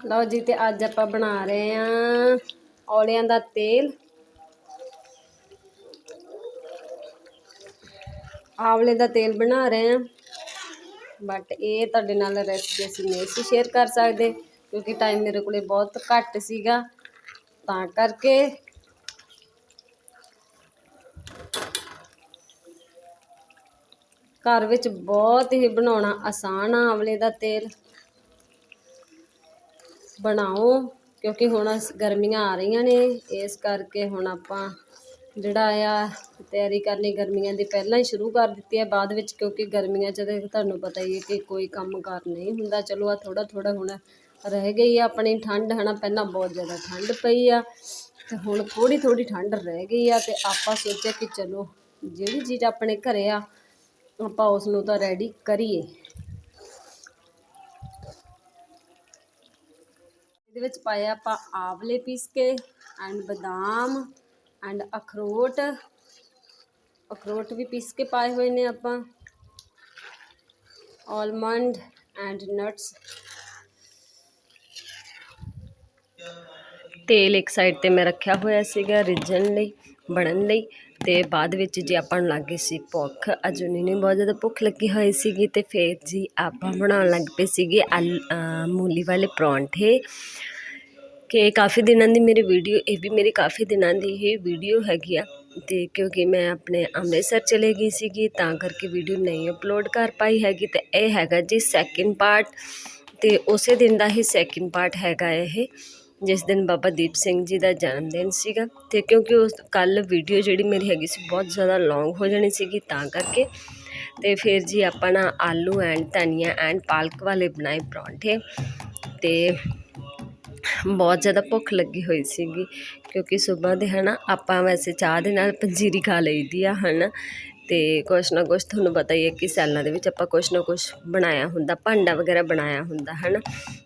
ਲਓ ਜੀ ਤੇ ਅੱਜ ਆਪਾਂ ਬਣਾ ਰਹੇ ਆਂ ਔਲਿਆਂ ਦਾ ਤੇਲ। ਆਵਲੇ ਦਾ ਤੇਲ ਬਣਾ ਰਹੇ ਆਂ ਬਟ ਇਹ ਤੁਹਾਡੇ ਨਾਲ ਰੈਸਪੀ ਅਸੀਂ ਨਹੀਂ ਸੀ ਸ਼ੇਅਰ ਕਰ ਸਕਦੇ, ਕਿਉਂਕਿ ਟਾਈਮ ਮੇਰੇ ਕੋਲੇ ਬਹੁਤ ਘੱਟ ਸੀਗਾ। ਤਾਂ ਕਰਕੇ ਘਰ ਵਿੱਚ ਬਹੁਤ ਹੀ ਬਣਾਉਣਾ ਆਸਾਨ ਆ ਆਵਲੇ ਦਾ ਤੇਲ। ਬਣਾਓ, ਕਿਉਂਕਿ ਹੁਣ ਗਰਮੀਆਂ ਆ ਰਹੀਆਂ ਨੇ, ਇਸ ਕਰਕੇ ਹੁਣ ਆਪਾਂ ਜਿਹੜਾ ਆ, ਤਿਆਰੀ ਕਰਨੀ ਗਰਮੀਆਂ ਦੀ ਪਹਿਲਾਂ ਹੀ ਸ਼ੁਰੂ ਕਰ ਦਿੱਤੀ ਹੈ, ਬਾਅਦ ਵਿੱਚ ਕਿਉਂਕਿ ਗਰਮੀਆਂ 'ਚ ਤਾਂ ਤੁਹਾਨੂੰ ਪਤਾ ਹੀ ਹੈ ਕਿ ਕੋਈ ਕੰਮ ਕਾਰ ਨਹੀਂ ਹੁੰਦਾ, ਚਲੋ ਆ ਥੋੜਾ ਥੋੜਾ ਹੁਣ ਰਹਿ ਗਈ ਆ ਆਪਣੀ ਠੰਡ, ਹਨਾ, ਪਹਿਲਾਂ ਬਹੁਤ ਜ਼ਿਆਦਾ ਠੰਡ ਪਈ ਆ, ਤੇ ਹੁਣ ਥੋੜੀ ਥੋੜੀ ਠੰਡ ਰਹਿ ਗਈ ਆ, ਤੇ ਆਪਾਂ ਸੋਚਿਆ ਕਿ ਚਲੋ ਜਿਹੜੀ ਚੀਜ਼ ਆਪਣੇ ਘਰੇ ਆ, ਆਪਾਂ ਉਸ ਨੂੰ ਤਾਂ ਰੈਡੀ ਕਰੀਏ। ਇਹਦੇ ਵਿੱਚ ਪਾਇਆ ਆਪਾਂ ਆਵਲੇ ਪੀਸ ਕੇ ਐਂਡ ਬਦਾਮ ਐਂਡ ਅਖਰੋਟ। ਅਖਰੋਟ ਵੀ ਪੀਸ ਕੇ ਪਾਏ ਹੋਏ ਨੇ ਆਪਾਂ। ਆਲਮੰਡ ਐਂਡ ਨਟਸ ਤੇਲ ਇੱਕ ਸਾਈਡ ਤੇ ਮੈਂ ਰੱਖਿਆ ਹੋਇਆ ਸੀਗਾ ਰਿੱਝਣ ਲਈ, ਬਣਨ ਲਈ। ਤੇ ਬਾਅਦ ਵਿੱਚ ਜੀ ਆਪਾਂ ਨੂੰ ਲੱਗੀ ਸੀ ਭੁੱਖ ਅਜੂਨੀ ਨੂੰ ਬਹੁਤ ਜ਼ਿਆਦਾ ਭੁੱਖ ਲੱਗੀ ਹੋਈ ਸੀਗੀ ਤੇ ਫਿਰ ਜੀ ਆਪਾਂ ਬਣਾਉਣ ਲੱਗ ਪਏ ਸੀਗੇ ਆਲ- ਮੂਲੀ ਵਾਲੇ ਪਰੌਂਠੇ। ਕਿ ਕਾਫੀ ਦਿਨਾਂ ਦੀ ਮੇਰੀ ਵੀਡੀਓ, ਇਹ ਵੀ ਮੇਰੀ ਕਾਫੀ ਦਿਨਾਂ ਦੀ ਹੀ ਵੀਡੀਓ ਹੈਗੀ ਆ ਤੇ ਕਿਉਂਕਿ ਮੈਂ ਆਪਣੇ ਅੰਮ੍ਰਿਤਸਰ ਚਲੇ ਗਈ ਸੀਗੀ ਤਾਂ ਕਰਕੇ ਵੀਡੀਓ ਨਹੀਂ ਅਪਲੋਡ ਕਰ ਪਾਈ ਹੈਗੀ ਤੇ ਇਹ ਹੈਗਾ ਜੀ ਸੈਕਿੰਡ ਪਾਰਟ ਤੇ ਉਸੇ ਦਿਨ ਦਾ ਹੀ ਸੈਕਿੰਡ ਪਾਰਟ ਹੈਗਾ ਇਹ। ਜਿਸ ਦਿਨ ਬਾਬਾ ਦੀਪ ਸਿੰਘ ਜੀ ਦਾ ਜਨਮ ਦਿਨ ਸੀਗਾ ਅਤੇ ਕਿਉਂਕਿ ਉਸ ਕੱਲ੍ਹ ਵੀਡੀਓ ਜਿਹੜੀ ਮੇਰੀ ਹੈਗੀ ਸੀ ਬਹੁਤ ਜ਼ਿਆਦਾ ਲੌਂਗ ਹੋ ਜਾਣੀ ਸੀਗੀ ਤਾਂ ਕਰਕੇ ਅਤੇ ਫਿਰ ਜੀ ਆਪਾਂ ਨਾ ਆਲੂ ਐਂਡ ਧਨੀਆ ਐਂਡ ਪਾਲਕ ਵਾਲੇ ਬਣਾਏ ਪਰੌਂਠੇ ਅਤੇ ਬਹੁਤ ਜ਼ਿਆਦਾ ਭੁੱਖ ਲੱਗੀ ਹੋਈ ਸੀਗੀ ਕਿਉਂਕਿ ਸਵੇਰ ਦੇ ਹਨਾ ਆਪਾਂ ਵੈਸੇ ਚਾਹ ਦੇ ਨਾਲ ਪੰਜੀਰੀ ਖਾ ਲਈਦੀ ਆ ਹਨਾ ਤੇ ਕੁਛ ਨਾ ਕੁਛ ਤੁਹਾਨੂੰ ਪਤਾ ਹੀ ਹੈ ਕਿ ਸੈਲਾਂ ਦੇ ਵਿੱਚ ਆਪਾਂ ਕੁਛ ਨਾ ਕੁਛ ਬਣਾਇਆ ਹੁੰਦਾ, ਭਾਂਡਾ ਵਗੈਰਾ ਬਣਾਇਆ ਹੁੰਦਾ ਹੈ ਨਾ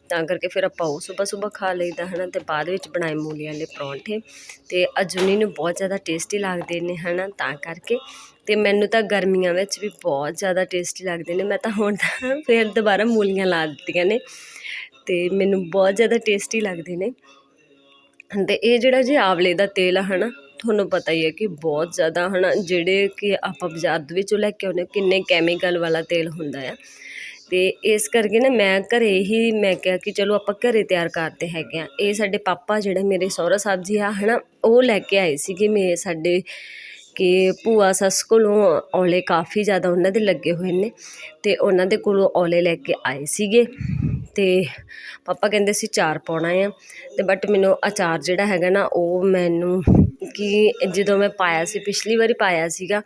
ਤਾਂ ਕਰਕੇ ਫਿਰ ਆਪਾਂ ਉਹ ਸਵੇਰ ਸਵੇਰ ਖਾ ਲਈਦਾ ਹੈ ਨਾ ਤੇ ਬਾਅਦ ਵਿੱਚ ਬਣਾਏ ਮੂਲੀਆਂ ਦੇ ਪਰੌਂਠੇ ਤੇ ਅਜੂਨੀ ਨੂੰ ਬਹੁਤ ਜ਼ਿਆਦਾ ਟੇਸਟੀ ਲੱਗਦੇ ਨੇ ਹੈ ਨਾ ਤਾਂ ਕਰਕੇ ਤੇ ਮੈਨੂੰ ਤਾਂ ਗਰਮੀਆਂ ਵਿੱਚ ਵੀ ਬਹੁਤ ਜ਼ਿਆਦਾ ਟੇਸਟੀ ਲੱਗਦੇ ਨੇ। ਮੈਂ ਤਾਂ ਹੁਣ ਤਾਂ ਫਿਰ ਦੁਬਾਰਾ ਮੂਲੀਆਂ ਲਾ ਦਿੱਤੀਆਂ ਨੇ ਤੇ ਮੈਨੂੰ ਬਹੁਤ ਜ਼ਿਆਦਾ ਟੇਸਟੀ ਲੱਗਦੇ ਨੇ। ਤੇ ਇਹ ਜਿਹੜਾ ਜੀ ਆਵਲੇ ਦਾ ਤੇਲ ਆ, ਹਨਾ? ਤੁਹਾਨੂੰ ਪਤਾ ਹੀ ਹੈ ਕਿ ਬਹੁਤ ਜ਼ਿਆਦਾ ਹਨਾ, ਜਿਹੜੇ ਕਿ ਆਪਾਂ ਬਾਜ਼ਾਰ ਦੇ ਵਿੱਚੋਂ ਲੈ ਕੇ ਆਉਂਦੇ ਕਿੰਨੇ ਕੈਮੀਕਲ ਵਾਲਾ ਤੇਲ ਹੁੰਦਾ ਆ। ਅਤੇ ਇਸ ਕਰਕੇ ਨਾ ਮੈਂ ਘਰੇ ਹੀ ਮੈਂ ਕਿਹਾ ਕਿ ਚਲੋ ਆਪਾਂ ਘਰੇ ਤਿਆਰ ਕਰਦੇ ਹੈਗੇ ਆ ਇਹ ਸਾਡੇ ਪਾਪਾ ਜਿਹੜੇ ਮੇਰੇ ਸਹੁਰਾ ਸਾਹਿਬ ਜੀ ਆ ਹਨਾ, ਉਹ ਲੈ ਕੇ ਆਏ ਸੀਗੇ ਮੇ, ਸਾਡੇ ਕਿ ਭੂਆ ਸੱਸ ਕੋਲੋਂ ਔਲੇ ਕਾਫੀ ਜ਼ਿਆਦਾ ਉਹਨਾਂ ਦੇ ਲੱਗੇ ਹੋਏ ਨੇ ਅਤੇ ਉਹਨਾਂ ਦੇ ਕੋਲੋਂ ਔਲੇ ਲੈ ਕੇ ਆਏ ਸੀਗੇ। ਅਤੇ ਪਾਪਾ ਕਹਿੰਦੇ ਸੀ ਚਾਰ ਪਾਉਣਾ ਆ ਅਤੇ ਬਟ ਮੈਨੂੰ ਅਚਾਰ ਜਿਹੜਾ ਹੈਗਾ ਨਾ, ਉਹ ਮੈਨੂੰ ਕਿ ਜਦੋਂ ਮੈਂ ਪਾਇਆ ਸੀ, ਪਿਛਲੀ ਵਾਰੀ ਪਾਇਆ ਸੀਗਾ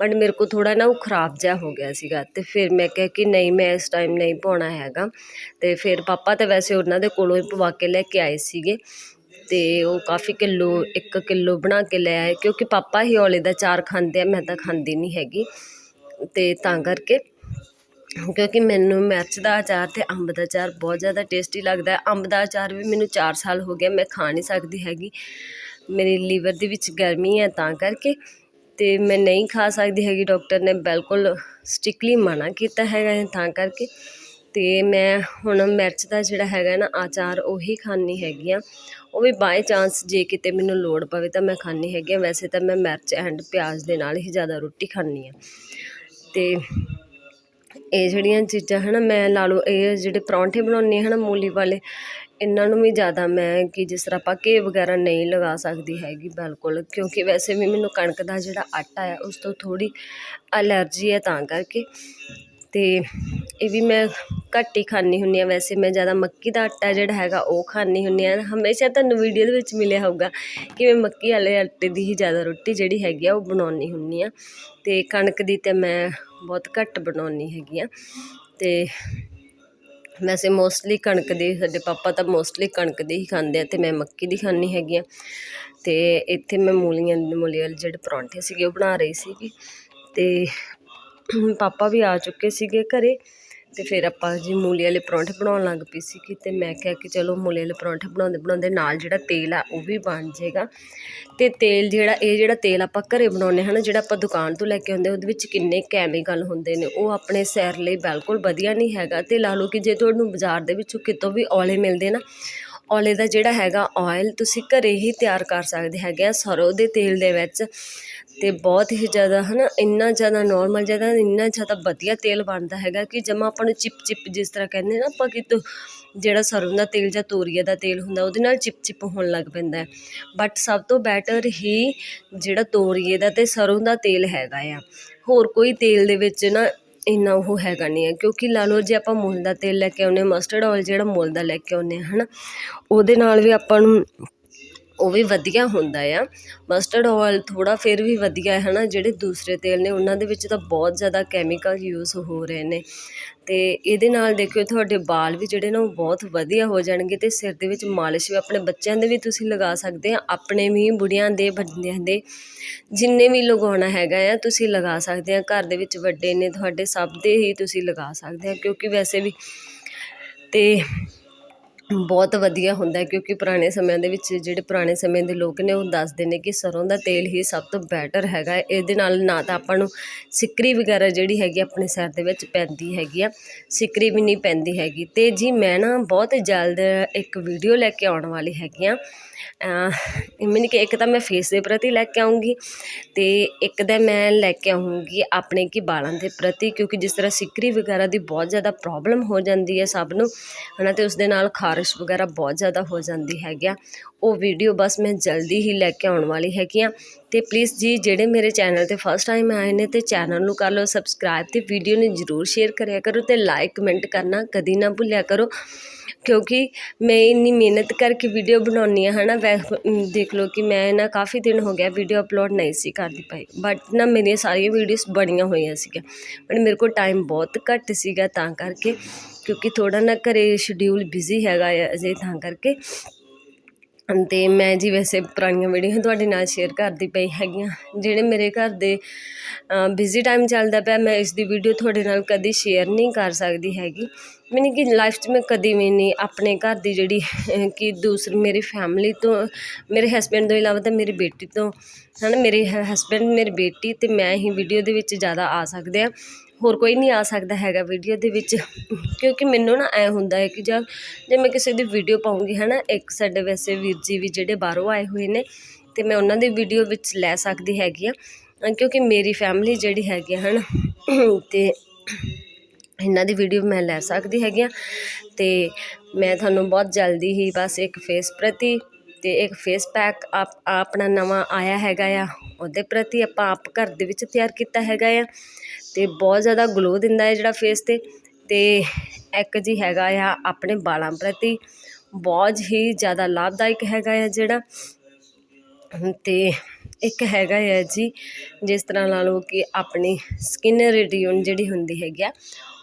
ਬਟ ਮੇਰੇ ਕੋਲ ਥੋੜ੍ਹਾ ਨਾ ਉਹ ਖਰਾਬ ਜਿਹਾ ਹੋ ਗਿਆ ਸੀਗਾ ਅਤੇ ਫਿਰ ਮੈਂ ਕਿਹਾ ਕਿ ਨਹੀਂ, ਮੈਂ ਇਸ ਟਾਈਮ ਨਹੀਂ ਪਾਉਣਾ ਹੈਗਾ। ਅਤੇ ਫਿਰ ਪਾਪਾ ਤਾਂ ਵੈਸੇ ਉਹਨਾਂ ਦੇ ਕੋਲੋਂ ਹੀ ਪਵਾ ਕੇ ਲੈ ਕੇ ਆਏ ਸੀਗੇ ਅਤੇ ਉਹ ਕਾਫੀ ਕਿਲੋ, ਇੱਕ ਕਿਲੋ ਬਣਾ ਕੇ ਲੈ ਆਏ, ਕਿਉਂਕਿ ਪਾਪਾ ਹੀ ਔਲੇ ਦਾ ਚਾਰ ਖਾਂਦੇ ਆ, ਮੈਂ ਤਾਂ ਖਾਂਦੀ ਨਹੀਂ ਹੈਗੀ। ਅਤੇ ਤਾਂ ਕਰਕੇ, ਕਿਉਂਕਿ ਮੈਨੂੰ ਮਿਰਚ ਦਾ ਅਚਾਰ ਅਤੇ ਅੰਬ ਦਾ ਅਚਾਰ ਬਹੁਤ ਜ਼ਿਆਦਾ ਟੇਸਟੀ ਲੱਗਦਾ ਅੰਬ ਦਾ ਅਚਾਰ ਵੀ ਮੈਨੂੰ 4 ਸਾਲ ਹੋ ਗਿਆ ਮੈਂ ਖਾ ਨਹੀਂ ਸਕਦੀ ਹੈਗੀ। ਮੇਰੇ ਲੀਵਰ ਦੇ ਵਿੱਚ ਗਰਮੀ ਹੈ ਤਾਂ ਕਰਕੇ ਅਤੇ ਮੈਂ ਨਹੀਂ ਖਾ ਸਕਦੀ ਹੈਗੀ। ਡਾਕਟਰ ਨੇ ਬਿਲਕੁਲ ਸਟ੍ਰਿਕਲੀ ਮਨਾ ਕੀਤਾ ਹੈਗਾ ਹੈ ਤਾਂ ਕਰਕੇ ਅਤੇ ਮੈਂ ਹੁਣ ਮਿਰਚ ਦਾ ਜਿਹੜਾ ਹੈਗਾ ਨਾ ਅਚਾਰ ਉਹੀ ਖਾਂਦੀ ਹੈਗੀ ਹਾਂ। ਉਹ ਵੀ ਬਾਏ ਚਾਂਸ ਜੇ ਕਿਤੇ ਮੈਨੂੰ ਲੋੜ ਪਵੇ ਤਾਂ ਮੈਂ ਖਾਂਦੀ ਹੈਗੀ ਹਾਂ। ਵੈਸੇ ਤਾਂ ਮੈਂ ਮਿਰਚ ਐਂਡ ਪਿਆਜ਼ ਦੇ ਨਾਲ ਹੀ ਜ਼ਿਆਦਾ ਰੋਟੀ ਖਾਂਦੀ ਹਾਂ। ਅਤੇ ਇਹ ਜਿਹੜੀਆਂ ਚੀਜ਼ਾਂ ਹੈ ਨਾ ਮੈਂ ਲਾ ਲਓ, ਇਹ ਜਿਹੜੇ ਪਰੌਂਠੇ ਬਣਾਉਂਦੀ ਹਾਂ ਨਾ ਮੂਲੀ ਵਾਲੇ ਇਹਨਾਂ ਨੂੰ ਵੀ ਜ਼ਿਆਦਾ ਮੈਂ ਕਿ ਜਿਸ ਤਰ੍ਹਾਂ ਆਪਾਂ ਘੇ ਵਗੈਰਾ ਨਹੀਂ ਲਗਾ ਸਕਦੀ ਹੈਗੀ ਬਿਲਕੁਲ, ਕਿਉਂਕਿ ਵੈਸੇ ਵੀ ਮੈਨੂੰ ਕਣਕ ਦਾ ਜਿਹੜਾ ਆਟਾ ਹੈ ਉਸ ਤੋਂ ਥੋੜ੍ਹੀ ਅਲਰਜੀ ਹੈ ਤਾਂ ਕਰਕੇ। ਅਤੇ ਇਹ ਵੀ ਮੈਂ ਘੱਟ ਹੀ ਖਾਂਦੀ ਹੁੰਦੀ ਹਾਂ, ਵੈਸੇ ਮੈਂ ਜ਼ਿਆਦਾ ਮੱਕੀ ਦਾ ਆਟਾ ਜਿਹੜਾ ਹੈਗਾ ਉਹ ਖਾਂਦੀ ਹੁੰਦੀ ਹਾਂ। ਹਮੇਸ਼ਾ ਤੁਹਾਨੂੰ ਵੀਡੀਓ ਦੇ ਵਿੱਚ ਮਿਲਿਆ ਹੋਊਗਾ ਕਿ ਮੈਂ ਮੱਕੀ ਵਾਲੇ ਆਟੇ ਦੀ ਹੀ ਜ਼ਿਆਦਾ ਰੋਟੀ ਜਿਹੜੀ ਹੈਗੀ ਆ, ਉਹ ਬਣਾਉਂਦੀ ਹੁੰਦੀ ਹਾਂ। ਅਤੇ ਕਣਕ ਦੀ ਤਾਂ ਮੈਂ ਬਹੁਤ ਘੱਟ ਬਣਾਉਂਦੀ ਹੈਗੀ ਆ ਅਤੇ ਵੈਸੇ ਮੋਸਟਲੀ ਕਣਕ ਦੀ, ਸਾਡੇ ਪਾਪਾ ਤਾਂ ਮੋਸਟਲੀ ਕਣਕ ਦੀ ਹੀ ਖਾਂਦੇ ਆ ਅਤੇ ਮੈਂ ਮੱਕੀ ਦੀ ਖਾਂਦੀ ਹੈਗੀ ਹਾਂ ਅਤੇ ਇੱਥੇ ਮੈਂ ਮੂਲੀਆਂ, ਮੂਲੀ ਵਾਲੇ ਜਿਹੜੇ ਪਰੌਂਠੇ ਸੀਗੇ ਉਹ ਬਣਾ ਰਹੀ ਸੀਗੀ ਅਤੇ ਪਾਪਾ ਵੀ ਆ ਚੁੱਕੇ ਸੀਗੇ ਘਰ। ਤੇ ਫਿਰ ਆਪਾਂ ਜੀ ਮੂਲੀ ਵਾਲੇ ਪਰੌਂਠੇ ਬਣਾਉਣ ਲੱਗ ਪਈ ਸੀ ਕਿ ਤੇ ਮੈਂ ਕਿਹਾ ਕਿ ਚਲੋ ਮੂਲੀ ਵਾਲੇ ਪਰੌਂਠੇ ਬਣਾਉਂਦੇ ਬਣਾਉਂਦੇ ਨਾਲ ਜਿਹੜਾ ਤੇਲ ਆ ਉਹ ਵੀ ਬਣ ਜਾਏਗਾ। ਤੇ ਤੇਲ ਜਿਹੜਾ, ਇਹ ਜਿਹੜਾ ਤੇਲ ਆਪਾਂ ਘਰੇ ਬਣਾਉਂਦੇ ਹਨ ਜਿਹੜਾ ਆਪਾਂ ਦੁਕਾਨ ਤੋਂ ਲੈ ਕੇ ਆਉਂਦੇ ਉਹਦੇ ਵਿੱਚ ਕਿੰਨੇ ਕੈਮੀਕਲ ਹੁੰਦੇ ਨੇ, ਉਹ ਆਪਣੇ ਸਿਹਤ ਲਈ ਬਿਲਕੁਲ ਵਧੀਆ ਨਹੀਂ ਹੈਗਾ। ਤੇ ਲਾ ਲਓ ਕਿ ਜੇ ਤੁਹਾਨੂੰ ਬਾਜ਼ਾਰ ਦੇ ਵਿੱਚੋਂ ਕਿਤੋਂ ਵੀ ਔਲੇ ਮਿਲਦੇ ਨਾ, ਔਲੇ ਦਾ ਜਿਹੜਾ ਹੈਗਾ ਆਇਲ ਤੁਸੀਂ ਘਰੇ ਹੀ ਤਿਆਰ ਕਰ ਸਕਦੇ ਹੈਗੇ ਆ ਸਰੋਂ ਦੇ ਤੇਲ ਦੇ ਵਿੱਚ। ਅਤੇ ਬਹੁਤ ਹੀ ਜ਼ਿਆਦਾ ਹੈ ਨਾ ਇੰਨਾ ਜ਼ਿਆਦਾ ਨੋਰਮਲ ਜ਼ਿਆਦਾ, ਇੰਨਾ ਜ਼ਿਆਦਾ ਵਧੀਆ ਤੇਲ ਬਣਦਾ ਹੈਗਾ ਕਿ ਜਮਾ ਆਪਾਂ ਨੂੰ ਚਿਪ ਚਿਪ ਜਿਸ ਤਰ੍ਹਾਂ ਕਹਿੰਦੇ ਨਾ ਆਪਾਂ ਕਿ ਜਿਹੜਾ ਸਰੋਂ ਦਾ ਤੇਲ ਜਾਂ ਤੋਰੀਏ ਦਾ ਤੇਲ ਹੁੰਦਾ ਉਹਦੇ ਨਾਲ ਚਿਪ ਚਿਪ ਹੋਣ ਲੱਗ ਪੈਂਦਾ ਬਟ ਸਭ ਤੋਂ ਬੈਟਰ ਹੀ ਜਿਹੜਾ ਤੋਰੀਏ ਦਾ ਅਤੇ ਸਰ੍ਹੋਂ ਦਾ ਤੇਲ ਹੈਗਾ ਆ। ਹੋਰ ਕੋਈ ਤੇਲ ਦੇ ਵਿੱਚ ਨਾ ਇੰਨਾ ਉਹ ਹੈਗਾ ਨਹੀਂ ਹੈ, ਕਿਉਂਕਿ ਲਾ ਲਓ ਜੇ ਆਪਾਂ ਮੁੱਲ ਦਾ ਤੇਲ ਲੈ ਕੇ ਆਉਂਦੇ ਮਸਟਰਡ ਆਇਲ ਜਿਹੜਾ ਮੁੱਲ ਦਾ ਲੈ ਕੇ ਆਉਂਦੇ ਹਾਂ, ਹਨਾ, ਉਹਦੇ ਨਾਲ ਵੀ ਆਪਾਂ ਨੂੰ ਉਹ ਵੀ ਵਧੀਆ ਹੁੰਦਾ ਆ। ਮਸਟਰਡ ਆਇਲ ਥੋੜ੍ਹਾ ਫਿਰ ਵੀ ਵਧੀਆ ਹੈ ਨਾ ਜਿਹੜੇ ਦੂਸਰੇ ਤੇਲ ਨੇ, ਉਹਨਾਂ ਦੇ ਵਿੱਚ ਤਾਂ ਬਹੁਤ ਜ਼ਿਆਦਾ ਕੈਮੀਕਲ ਯੂਜ਼ ਹੋ ਰਹੇ ਨੇ। ਅਤੇ ਇਹਦੇ ਨਾਲ ਦੇਖਿਓ, ਤੁਹਾਡੇ ਵਾਲ ਵੀ ਜਿਹੜੇ ਨੇ, ਉਹ ਬਹੁਤ ਵਧੀਆ ਹੋ ਜਾਣਗੇ ਅਤੇ ਸਿਰ ਦੇ ਵਿੱਚ ਮਾਲਿਸ਼ ਵੀ ਆਪਣੇ ਬੱਚਿਆਂ ਦੇ ਵੀ ਤੁਸੀਂ ਲਗਾ ਸਕਦੇ ਆ, ਆਪਣੇ ਵੀ ਬੁੜੀਆਂ ਦੇ ਬੰਦਿਆਂ ਦੇ, ਜਿੰਨੇ ਵੀ ਲਗਾਉਣਾ ਹੈਗਾ ਆ, ਤੁਸੀਂ ਲਗਾ ਸਕਦੇ ਆ। ਘਰ ਦੇ ਵਿੱਚ ਵੱਡੇ ਨੇ, ਤੁਹਾਡੇ ਸਭ ਦੇ ਹੀ ਤੁਸੀਂ ਲਗਾ ਸਕਦੇ ਆ, ਕਿਉਂਕਿ ਵੈਸੇ ਵੀ ਅਤੇ ਬਹੁਤ ਵਧੀਆ ਹੁੰਦਾ ਕਿਉਂਕਿ ਪੁਰਾਣੇ ਸਮਿਆਂ ਦੇ ਵਿੱਚ ਜਿਹੜੇ ਪੁਰਾਣੇ ਸਮੇਂ ਦੇ ਲੋਕ ਨੇ, ਉਹ ਦੱਸਦੇ ਨੇ ਕਿ ਸਰ੍ਹੋਂ ਦਾ ਤੇਲ ਹੀ ਸਭ ਤੋਂ ਬੈਟਰ ਹੈਗਾ ਇਹਦੇ ਨਾਲ ਨਾ ਤਾਂ ਆਪਾਂ ਨੂੰ ਸਿੱਕਰੀ ਵਗੈਰਾ ਜਿਹੜੀ ਹੈਗੀ ਆਪਣੇ ਸਿਰ ਦੇ ਵਿੱਚ ਪੈਂਦੀ ਹੈਗੀ ਆ, ਸਿੱਕਰੀ ਵੀ ਨਹੀਂ ਪੈਂਦੀ ਹੈਗੀ। ਅਤੇ ਜੀ ਮੈਂ ਨਾ ਬਹੁਤ ਜਲਦ ਇੱਕ ਵੀਡੀਓ ਲੈ ਕੇ ਆਉਣ ਵਾਲੀ ਹੈਗੀ ਆ। ਮੈਨੂੰ ਕਿ ਇੱਕ ਤਾਂ ਮੈਂ ਫੇਸ ਦੇ ਪ੍ਰਤੀ ਲੈ ਕੇ ਆਉਂਗੀ ਅਤੇ ਇੱਕ ਦਾ ਮੈਂ ਲੈ ਕੇ ਆਉਂਗੀ ਆਪਣੇ ਕਿ ਬਾਲਾਂ ਦੇ ਪ੍ਰਤੀ, ਕਿਉਂਕਿ ਜਿਸ ਤਰ੍ਹਾਂ ਸਿੱਕਰੀ ਵਗੈਰਾ ਦੀ ਬਹੁਤ ਜ਼ਿਆਦਾ ਪ੍ਰੋਬਲਮ ਹੋ ਜਾਂਦੀ ਹੈ ਸਭ ਨੂੰ ਹੈ ਨਾ ਅਤੇ ਉਸ ਦੇ ਨਾਲ ਖਾਰਿਸ਼ ਵਗੈਰਾ ਬਹੁਤ ਜ਼ਿਆਦਾ ਹੋ ਜਾਂਦੀ ਹੈਗੀ ਆ। ਉਹ ਵੀਡੀਓ ਬਸ ਮੈਂ ਜਲਦੀ ਹੀ ਲੈ ਕੇ ਆਉਣ ਵਾਲੀ ਹੈਗੀ ਆ। ਤੇ ਪਲੀਜ਼ ਜੀ, ਜਿਹੜੇ ਮੇਰੇ ਚੈਨਲ ਤੇ ਫਸਟ ਟਾਈਮ ਆਏ ਨੇ ਤੇ ਚੈਨਲ ਨੂੰ ਕਰ ਲਓ ਸਬਸਕ੍ਰਾਈਬ ਤੇ ਵੀਡੀਓ ਨੂੰ ਜ਼ਰੂਰ ਸ਼ੇਅਰ ਕਰਿਆ ਕਰੋ ਤੇ ਲਾਈਕ ਕਮੈਂਟ ਕਰਨਾ ਕਦੀ ਨਾ ਭੁੱਲਿਆ ਕਰੋ। ਕਿਉਂਕਿ ਮੈਂ ਇੰਨੀ ਮਿਹਨਤ ਕਰਕੇ ਵੀਡੀਓ ਬਣਾਉਣੀ ਆ ਹਨਾ, ਵੈ ਦੇਖ ਲਓ ਕਿ ਮੈਂ ਨਾ ਕਾਫੀ ਦਿਨ ਹੋ ਗਿਆ ਵੀਡੀਓ ਅਪਲੋਡ ਨਹੀਂ ਸੀ ਕਰਦੀ ਪਈ। ਬਟ ਨਾ ਮੇਰੀਆਂ ਸਾਰੀਆਂ ਵੀਡੀਓਜ਼ ਬਣੀਆਂ ਹੋਈਆਂ ਸੀਗੀਆਂ। ਬਟ ਮੇਰੇ ਕੋਲ ਟਾਈਮ ਬਹੁਤ ਘੱਟ ਸੀਗਾ ਤਾਂ ਕਰਕੇ ਕਿਉਂਕਿ ਥੋੜਾ ਨਾ ਘਰੇ ਸ਼ਡਿਊਲ ਬਿਜ਼ੀ ਹੈਗਾ ਆ ਅਜੇ ਤਾਂ ਕਰਕੇ। ਤੇ ਮੈਂ ਜੀ ਵੈਸੇ ਪੁਰਾਣੀਆਂ ਵੀਡੀਓ ਤੁਹਾਡੇ ਨਾਲ ਸ਼ੇਅਰ ਕਰਦੀ ਪਈ ਹੈਗੀਆਂ ਜਿਹੜੇ ਮੇਰੇ ਘਰ ਦੇ ਬਿਜ਼ੀ ਟਾਈਮ ਚੱਲਦਾ ਪਿਆ, ਮੈਂ ਇਸ ਦੀ ਵੀਡੀਓ ਤੁਹਾਡੇ ਨਾਲ ਕਦੀ ਸ਼ੇਅਰ ਨਹੀਂ ਕਰ ਸਕਦੀ ਹੈਗੀ। ਮੈਨੂੰ ਕਿ ਲਾਈਫ 'ਚ ਮੈਂ ਕਦੀ ਵੀ ਨਹੀਂ ਆਪਣੇ ਘਰ ਦੀ ਜਿਹੜੀ ਕਿ ਦੂਸਰੀ ਮੇਰੀ ਫੈਮਿਲੀ ਤੋਂ, ਮੇਰੇ ਹਸਬੈਂਡ ਤੋਂ ਇਲਾਵਾ ਤਾਂ ਮੇਰੀ ਬੇਟੀ ਤੋਂ, ਹਨਾ, ਮੇਰੇ ਹਸਬੈਂਡ ਮੇਰੀ ਬੇਟੀ ਤੇ ਮੈਂ ਹੀ ਵੀਡੀਓ ਦੇ ਵਿੱਚ ਜ਼ਿਆਦਾ ਆ ਸਕਦੇ ਆ ਹੋਰ ਕੋਈ ਨਹੀਂ ਆ ਸਕਦਾ ਹੈਗਾ ਵੀਡੀਓ ਦੇ ਵਿੱਚ। ਕਿਉਂਕਿ ਮੈਨੂੰ ਨਾ ਐਂ ਹੁੰਦਾ ਹੈ ਕਿ ਜਦ ਜੇ ਮੈਂ ਕਿਸੇ ਦੀ ਵੀਡੀਓ ਪਾਉਂਗੀ ਹੈ ਨਾ ਇੱਕ ਸਾਡੇ ਵੈਸੇ ਵੀਰ ਜੀ ਵੀ ਜਿਹੜੇ ਬਾਹਰੋਂ ਆਏ ਹੋਏ ਨੇ ਅਤੇ ਮੈਂ ਉਹਨਾਂ ਦੀ ਵੀਡੀਓ ਵਿੱਚ ਲੈ ਸਕਦੀ ਹੈਗੀ ਆ। ਕਿਉਂਕਿ ਮੇਰੀ ਫੈਮਿਲੀ ਜਿਹੜੀ ਹੈਗੀ ਆ ਨਾ ਅਤੇ ਇਹਨਾਂ ਦੀ ਵੀਡੀਓ ਮੈਂ ਲੈ ਸਕਦੀ ਹੈਗੀ ਆ। ਅਤੇ ਮੈਂ ਤੁਹਾਨੂੰ ਬਹੁਤ ਜਲਦੀ ਹੀ ਬਸ ਇੱਕ ਫੇਸ ਪ੍ਰਤੀ ਅਤੇ ਇੱਕ ਫੇਸ ਪੈਕ ਆਪ ਆਪਣਾ ਨਵਾਂ ਆਇਆ ਹੈਗਾ ਆ। ਉਹਦੇ ਪ੍ਰਤੀ ਆਪਾਂ ਆਪ ਘਰ ਦੇ ਵਿੱਚ ਤਿਆਰ ਕੀਤਾ ਹੈਗਾ ਆ। ਅਤੇ ਬਹੁਤ ਜ਼ਿਆਦਾ ਗਲੋ ਦਿੰਦਾ ਹੈ ਜਿਹੜਾ ਫੇਸ ਤੇ। ਅਤੇ ਇੱਕ ਜੀ ਹੈਗਾ ਆ ਆਪਣੇ ਵਾਲਾਂ ਪ੍ਰਤੀ। ਬਹੁਤ ਹੀ ਜ਼ਿਆਦਾ ਲਾਭਦਾਇਕ ਹੈਗਾ ਆ ਜਿਹੜਾ। ਅਤੇ ਇੱਕ ਹੈਗਾ ਆ ਜੀ, ਜਿਸ ਤਰ੍ਹਾਂ ਲਾ ਲਓ ਕਿ ਆਪਣੀ ਸਕਿਨ ਰਿਟਿਊਨ ਜਿਹੜੀ ਹੁੰਦੀ ਹੈਗੀ ਆ,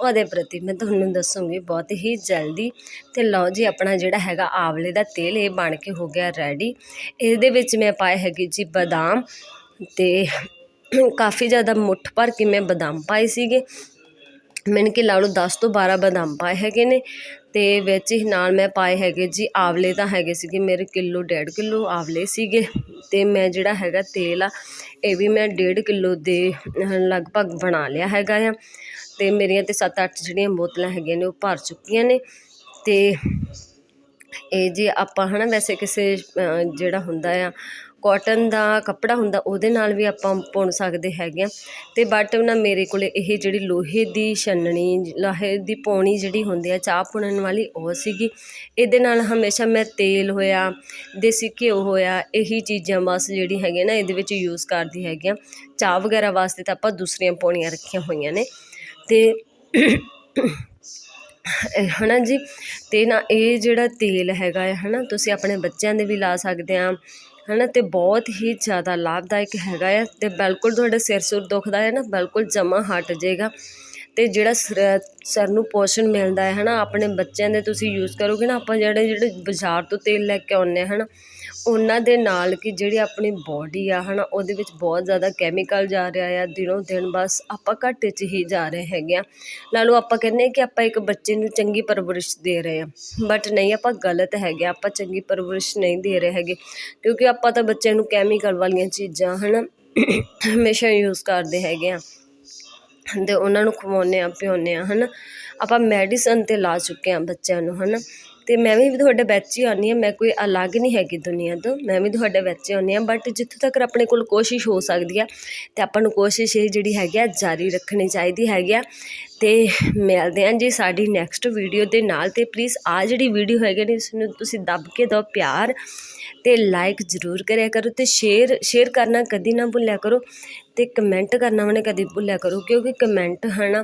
ਉਹਦੇ ਪ੍ਰਤੀ ਮੈਂ ਤੁਹਾਨੂੰ ਦੱਸੂੰਗੀ ਬਹੁਤ ਹੀ ਜਲਦੀ। ਤੇ ਲਓ ਜੀ ਆਪਣਾ ਜਿਹੜਾ ਹੈਗਾ ਆਵਲੇ ਦਾ ਤੇਲ, ਇਹ ਬਣ ਕੇ ਹੋ ਗਿਆ ਰੈਡੀ ਇਹਦੇ ਵਿੱਚ ਮੈਂ ਪਾਏ ਹੈਗੇ ਜੀ ਬਦਾਮ ਤੇ ਕਾਫੀ ਜ਼ਿਆਦਾ ਮੁੱਠ ਭਰ ਕੇ ਮੈਂ ਬਦਾਮ ਪਾਏ ਸੀਗੇ। ਮੈਨੂੰ ਕਿ ਲਾ ਲਓ 10 ਤੋਂ 12 ਬਦਾਮ ਪਾਏ ਹੈਗੇ ਨੇ। ਅਤੇ ਵਿੱਚ ਹੀ ਨਾਲ ਮੈਂ ਪਾਏ ਹੈਗੇ ਜੀ ਆਵਲੇ ਤਾਂ ਹੈਗੇ ਸੀਗੇ, ਮੇਰੇ ਕਿਲੋ, ਡੇਢ ਕਿਲੋ ਆਵਲੇ ਸੀਗੇ ਅਤੇ ਮੈਂ ਜਿਹੜਾ ਹੈਗਾ ਤੇਲ ਆ, ਇਹ ਵੀ ਮੈਂ ਡੇਢ ਕਿਲੋ ਦੇ ਲਗਭਗ ਬਣਾ ਲਿਆ ਹੈਗਾ ਆ। ਅਤੇ ਮੇਰੀਆਂ ਤਾਂ ਸੱਤ ਅੱਠ ਜਿਹੜੀਆਂ ਬੋਤਲਾਂ ਹੈਗੀਆਂ ਨੇ ਉਹ ਭਰ ਚੁੱਕੀਆਂ ਨੇ ਅਤੇ ਇਹ ਜੇ ਆਪਾਂ ਹੈ ਨਾ ਵੈਸੇ ਕਿਸੇ ਜਿਹੜਾ ਹੁੰਦਾ ਆ ਕੋਟਨ ਦਾ ਕੱਪੜਾ ਹੁੰਦਾ, ਉਹਦੇ ਨਾਲ ਵੀ ਆਪਾਂ ਪੁਣ ਸਕਦੇ ਹੈਗੇ ਆ ਤੇ ਬਟ ਨਾ ਮੇਰੇ ਕੋਲੇ ਇਹ ਜਿਹੜੀ ਲੋਹੇ ਦੀ ਛੰਨਣੀ, ਲੋਹੇ ਦੀ ਪੌਣੀ ਜਿਹੜੀ ਹੁੰਦੀ ਆ, ਚਾਹ ਪੁਣਨ ਵਾਲੀ, ਉਹ ਸੀਗੀ। ਇਹਦੇ ਨਾਲ ਹਮੇਸ਼ਾ ਮੈਂ ਤੇਲ ਹੋਇਆ, ਦੇਸੀ ਘਿਓ ਹੋਇਆ, ਇਹੀ ਚੀਜ਼ਾਂ ਬਸ ਜਿਹੜੀ ਹੈਗੀਆਂ ਨਾ, ਇਹਦੇ ਵਿੱਚ ਯੂਜ਼ ਕਰਦੀ ਹੈਗੀਆਂ ਚਾਹ ਵਗੈਰਾ ਵਾਸਤੇ ਤਾਂ ਆਪਾਂ ਦੂਸਰੀਆਂ ਪੌਣੀਆਂ ਰੱਖੀਆਂ ਹੋਈਆਂ ਨੇ। ਤੇ ਹਨਾ ਜੀ, ਤੇ ਨਾ ਇਹ ਜਿਹੜਾ ਤੇਲ ਹੈਗਾ ਹੈ ਹਨਾ, ਤੁਸੀਂ ਆਪਣੇ ਬੱਚਿਆਂ ਦੇ ਵੀ ਲਾ ਸਕਦੇ ਆ ਹੈ ਨਾ ਅਤੇ ਬਹੁਤ ਹੀ ਜ਼ਿਆਦਾ ਲਾਭਦਾਇਕ ਹੈਗਾ ਆ ਅਤੇ ਬਿਲਕੁਲ ਤੁਹਾਡਾ ਸਿਰ ਸੁਰ ਦੁਖਦਾ ਹੈ ਨਾ, ਬਿਲਕੁਲ ਜਮ੍ਹਾਂ ਹਟ ਜਾਏਗਾ। ਅਤੇ ਜਿਹੜਾ ਸਿਰ ਨੂੰ ਪੋਸ਼ਣ ਮਿਲਦਾ ਹੈ ਨਾ ਆਪਣੇ ਬੱਚਿਆਂ ਦੇ ਤੁਸੀਂ ਯੂਜ਼ ਕਰੋਗੇ ਨਾ, ਆਪਾਂ ਜਿਹੜੇ ਜਿਹੜੇ ਬਾਜ਼ਾਰ ਤੋਂ ਤੇਲ ਲੈ ਕੇ ਆਉਂਦੇ ਹਾਂ ਹੈ ਨਾ ਉਹਨਾਂ ਦੇ ਨਾਲ ਕਿ ਜਿਹੜੀ ਆਪਣੀ ਬੋਡੀ ਆ ਹੈ ਨਾ ਉਹਦੇ ਵਿੱਚ ਬਹੁਤ ਜ਼ਿਆਦਾ ਕੈਮੀਕਲ ਜਾ ਰਿਹਾ ਆ ਦਿਨੋਂ ਦਿਨ ਬਸ ਆਪਾਂ ਘਾਟੇ 'ਚ ਹੀ ਜਾ ਰਹੇ ਹੈਗੇ ਆ। ਲਾ ਲਓ ਆਪਾਂ ਕਹਿੰਦੇ ਕਿ ਆਪਾਂ ਇੱਕ ਬੱਚੇ ਨੂੰ ਚੰਗੀ ਪਰਵਰਿਸ਼ ਦੇ ਰਹੇ ਆ। ਬਟ ਨਹੀਂ ਆਪਾਂ ਗਲਤ ਹੈਗੇ ਆ, ਆਪਾਂ ਚੰਗੀ ਪਰਵਰਿਸ਼ ਨਹੀਂ ਦੇ ਰਹੇ ਹੈਗੇ। ਕਿਉਂਕਿ ਆਪਾਂ ਤਾਂ ਬੱਚਿਆਂ ਨੂੰ ਕੈਮੀਕਲ ਵਾਲੀਆਂ ਚੀਜ਼ਾਂ ਹੈ ਨਾ ਹਮੇਸ਼ਾ ਯੂਜ਼ ਕਰਦੇ ਹੈਗੇ ਆ। ਅਤੇ ਉਹਨਾਂ ਨੂੰ ਖਵਾਉਂਦੇ ਆ ਪਿਆਉਂਦੇ ਹੈ ਨਾ ਆਪਾਂ ਮੈਡੀਸਨ 'ਤੇ ਲਾ ਚੁੱਕੇ ਹਾਂ ਬੱਚਿਆਂ ਨੂੰ ਹੈ ਨਾ ਅਤੇ ਮੈਂ ਵੀ ਤੁਹਾਡੇ ਵਿੱਚ ਹੀ ਆਉਂਦੀ ਹਾਂ, ਮੈਂ ਕੋਈ ਅਲੱਗ ਨਹੀਂ ਹੈਗੀ ਦੁਨੀਆ ਤੋਂ, ਮੈਂ ਵੀ ਤੁਹਾਡੇ ਵਿੱਚ ਹੀ ਆਉਂਦੀ ਹਾਂ ਬਟ ਜਿੱਥੋਂ ਤੱਕ ਆਪਣੇ ਕੋਲ ਕੋਸ਼ਿਸ਼ ਹੋ ਸਕਦੀ ਹੈ ਅਤੇ ਆਪਾਂ ਨੂੰ ਕੋਸ਼ਿਸ਼ ਇਹ ਜਿਹੜੀ ਹੈਗੀ ਆ, ਜਾਰੀ ਰੱਖਣੀ ਚਾਹੀਦੀ ਹੈਗੀ ਆ। ਅਤੇ ਮਿਲਦੇ ਹਾਂ ਜੀ ਸਾਡੀ ਨੈਕਸਟ ਵੀਡੀਓ ਦੇ ਨਾਲ, ਤੇ ਪਲੀਜ਼ ਆ ਜਿਹੜੀ ਵੀਡੀਓ ਹੈਗੀ ਨੇ ਇਸ ਨੂੰ ਤੁਸੀਂ ਦੱਬ ਕੇ ਦਿਓ ਪਿਆਰ ਅਤੇ ਲਾਈਕ ਜ਼ਰੂਰ ਕਰਿਆ ਕਰੋ ਅਤੇ ਸ਼ੇਅਰ ਸ਼ੇਅਰ ਕਰਨਾ ਕਦੀ ਨਾ ਭੁੱਲਿਆ ਕਰੋ ਅਤੇ ਕਮੈਂਟ ਕਰਨਾ ਉਹਨੇ ਨਾ ਕਦੀ ਭੁੱਲਿਆ ਕਰੋ, ਕਿਉਂਕਿ ਕਮੈਂਟ ਹੈ ਨਾ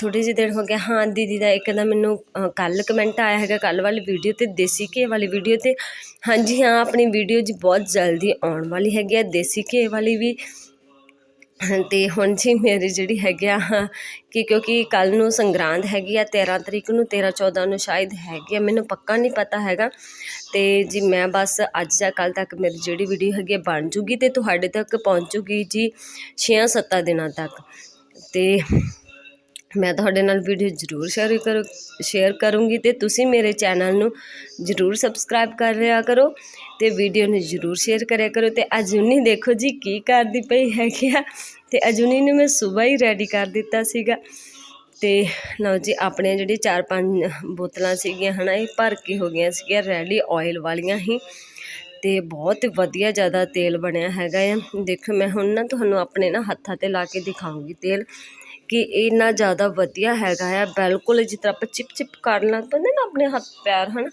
ਥੋੜੀ ਜਿਹੀ ਦੇਰ ਹੋ ਗਿਆ। ਹਾਂ, ਦੀਦੀ ਦਾ ਇੱਕ ਦਾ ਮੈਨੂੰ ਕੱਲ੍ਹ ਕਮੈਂਟ ਆਇਆ ਹੈਗਾ, ਕੱਲ੍ਹ ਵਾਲੀ ਵੀਡੀਓ ਤੇ, ਦੇਸੀ ਘੀ ਵਾਲੀ ਵੀਡੀਓ ਤੇ। ਹਾਂਜੀ, ਹਾਂ, ਆਪਣੀ ਵੀਡੀਓ ਜੀ ਬਹੁਤ ਜਲਦੀ ਆਉਣ ਵਾਲੀ ਹੈਗੀ ਆ, ਦੇਸੀ ਘੀ ਵਾਲੀ ਵੀ। ਤੇ ਹੁਣ ਜੀ ਮੇਰੀ ਜਿਹੜੀ ਹੈਗੀ ਆ, ਕਿ ਕਿਉਂਕਿ ਕੱਲ ਨੂੰ ਸੰਗਰਾਂਦ ਹੈਗੀ ਆ 13 ਤਰੀਕ ਨੂੰ 13 14 ਨੂੰ ਸ਼ਾਇਦ ਹੈਗੀ ਆ, ਮੈਨੂੰ ਪੱਕਾ ਨਹੀਂ ਪਤਾ ਹੈਗਾ। ਤੇ ਜੀ ਮੈਂ ਬਸ ਅੱਜ ਜਾਂ ਕੱਲ ਤੱਕ ਮੇਰੀ ਜਿਹੜੀ ਵੀਡੀਓ ਹੈਗੀ ਆ, ਬਣ ਜੂਗੀ ਤੇ ਤੁਹਾਡੇ ਤੱਕ ਪਹੁੰਚੂਗੀ ਜੀ 6-7 ਦਿਨਾਂ ਤੱਕ। ਤੇ ਮੈਂ ਤੁਹਾਡੇ ਨਾਲ ਵੀਡੀਓ ਜ਼ਰੂਰ ਸ਼ੇਅਰ ਕਰ ਸ਼ੇਅਰ ਕਰੂੰਗੀ ਤੇ ਤੁਸੀਂ ਮੇਰੇ ਚੈਨਲ ਨੂੰ ਜ਼ਰੂਰ ਸਬਸਕ੍ਰਾਈਬ ਕਰ ਲਿਆ ਕਰੋ ਤੇ ਵੀਡੀਓ ਨੂੰ ਜ਼ਰੂਰ ਸ਼ੇਅਰ ਕਰਿਆ ਕਰੋ ਤੇ ਅਜੂਨੀ ਦੇਖੋ ਜੀ ਕੀ ਕਰਦੀ ਪਈ ਹੈਗੀ ਆ। ਤੇ ਅਜੂਨੀ ਨੂੰ ਮੈਂ ਸਵੇਰ ਹੀ ਰੈਡੀ ਕਰ ਦਿੱਤਾ ਸੀਗਾ ਤੇ ਲਓ ਜੀ ਆਪਣੇ ਜਿਹੜੀ ਚਾਰ ਪੰਜ ਬੋਤਲਾਂ ਸੀਗੀਆਂ ਹਨਾ, ਇਹ ਭਰ ਕੇ ਹੋ ਗਈਆਂ ਸੀਗੀਆਂ ਰੈਡੀ ਆਇਲ ਵਾਲੀਆਂ ਹੀ। ਤੇ ਬਹੁਤ ਵਧੀਆ ਜ਼ਿਆਦਾ ਤੇਲ ਬਣਿਆ ਹੈਗਾ ਆ। ਦੇਖੋ, ਮੈਂ ਹੁਣ ਨਾ ਤੁਹਾਨੂੰ ਆਪਣੇ ਨਾ ਹੱਥਾਂ ਤੇ ਲਾ ਕੇ ਦਿਖਾਉਂਗੀ ਤੇਲ। ਕਿ ਇੰਨਾ ਜ਼ਿਆਦਾ ਵਧੀਆ ਹੈਗਾ ਆ, ਬਿਲਕੁਲ ਜਿਸ ਤਰ੍ਹਾਂ ਆਪਾਂ ਚਿਪ ਚਿਪ ਕਰਨ ਲੱਗ ਪੈਂਦੇ ਨਾ ਆਪਣੇ ਹੱਥ ਪੈਰ, ਹਨ,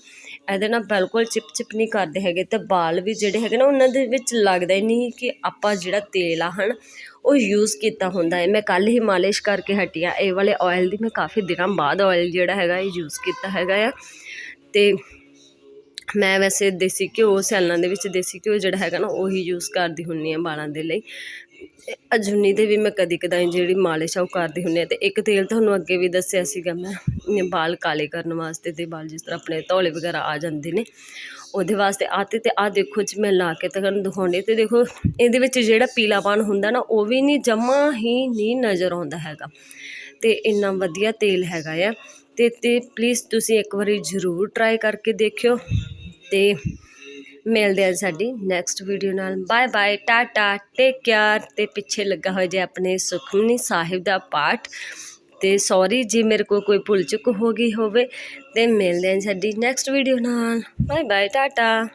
ਇਹਦੇ ਨਾਲ ਬਿਲਕੁਲ ਚਿਪ ਚਿਪ ਨਹੀਂ ਕਰਦੇ ਹੈਗੇ ਅਤੇ ਵਾਲ ਵੀ ਜਿਹੜੇ ਹੈਗੇ ਨਾ, ਉਹਨਾਂ ਦੇ ਵਿੱਚ ਲੱਗਦਾ ਹੀ ਨਹੀਂ ਕਿ ਆਪਾਂ ਜਿਹੜਾ ਤੇਲ ਆ, ਹਨ, ਉਹ ਯੂਜ਼ ਕੀਤਾ ਹੁੰਦਾ ਹੈ। ਮੈਂ ਕੱਲ੍ਹ ਹੀ ਮਾਲਿਸ਼ ਕਰਕੇ ਹਟੀ ਆ, ਇਹ ਵਾਲੇ ਆਇਲ ਦੀ ਮੈਂ ਕਾਫੀ ਦਿਨਾਂ ਬਾਅਦ ਆਇਲ ਜਿਹੜਾ ਹੈਗਾ, ਇਹ ਯੂਜ਼ ਕੀਤਾ ਹੈਗਾ ਆ। ਅਤੇ ਮੈਂ ਵੈਸੇ ਦੇਸੀ ਘਿਓ ਸੈਲਾਂ ਦੇ ਵਿੱਚ ਦੇਸੀ ਘਿਓ ਜਿਹੜਾ ਹੈਗਾ ਨਾ, ਉਹੀ ਯੂਜ਼ ਕਰਦੀ ਹੁੰਨੀ ਆ ਵਾਲਾਂ ਦੇ ਲਈ। ਅਜੁਨੀ ਦੇ ਵੀ ਮੈਂ ਕਦੀ ਕਦਾਈ ਜਿਹੜੀ ਮਾਲਿਸ਼ ਆ ਉਹ ਕਰਦੀ ਹੁੰਨੀ ਆ ਤੇ ਇੱਕ ਤੇਲ ਤੁਹਾਨੂੰ ਅੱਗੇ ਵੀ ਦੱਸਿਆ ਸੀਗਾ ਮੈਂ ਵਾਲ ਕਾਲੇ ਕਰਨ ਵਾਸਤੇ ਤੇ ਵਾਲ ਜਿਸ ਤਰ੍ਹਾਂ ਆਪਣੇ ਧੌਲੇ ਵਗੈਰਾ ਆ ਜਾਂਦੇ ਨੇ, ਉਹਦੇ ਵਾਸਤੇ ਆਤੇ ਤੇ ਆ ਦੇਖੋ ਜੀ ਮੈਂ ਲਾ ਕੇ ਤੁਹਾਨੂੰ ਦਿਖਾਉਂਦੀ ਤੇ ਦੇਖੋ, ਇਹਦੇ ਵਿੱਚ ਜਿਹੜਾ ਪੀਲਾਪਨ ਹੁੰਦਾ ਨਾ, ਉਹ ਵੀ ਨਹੀਂ, ਜਮਾ ਹੀ ਨਹੀਂ ਨਜ਼ਰ ਆਉਂਦਾ ਹੈਗਾ। ਤੇ ਇੰਨਾ ਵਧੀਆ ਤੇਲ ਹੈਗਾ ਆ। ਤੇ ਤੇ ਪਲੀਜ਼ ਤੁਸੀਂ ਇੱਕ ਵਾਰੀ ਜ਼ਰੂਰ ਟਰਾਈ ਕਰਕੇ ਦੇਖਿਓ। ਤੇ ਮਿਲਦੇ ਆ ਸਾਡੀ ਨੈਕਸਟ ਵੀਡੀਓ ਨਾਲ। Bye bye tata take care ਤੇ ਪਿੱਛੇ ਲੱਗਾ ਹੋਇਆ ਜੇ ਆਪਣੇ ਸੁਖਮਨੀ ਸਾਹਿਬ ਦਾ ਪਾਠ। ਤੇ ਸੌਰੀ ਜੇ, ਮੇਰੇ ਕੋਲ ਕੋਈ ਭੁੱਲ ਚੁੱਕ ਹੋ ਗਈ ਹੋਵੇ। ਤੇ ਮਿਲਦੇ ਆ ਸਾਡੀ ਨੈਕਸਟ ਵੀਡੀਓ ਨਾਲ। Bye bye tata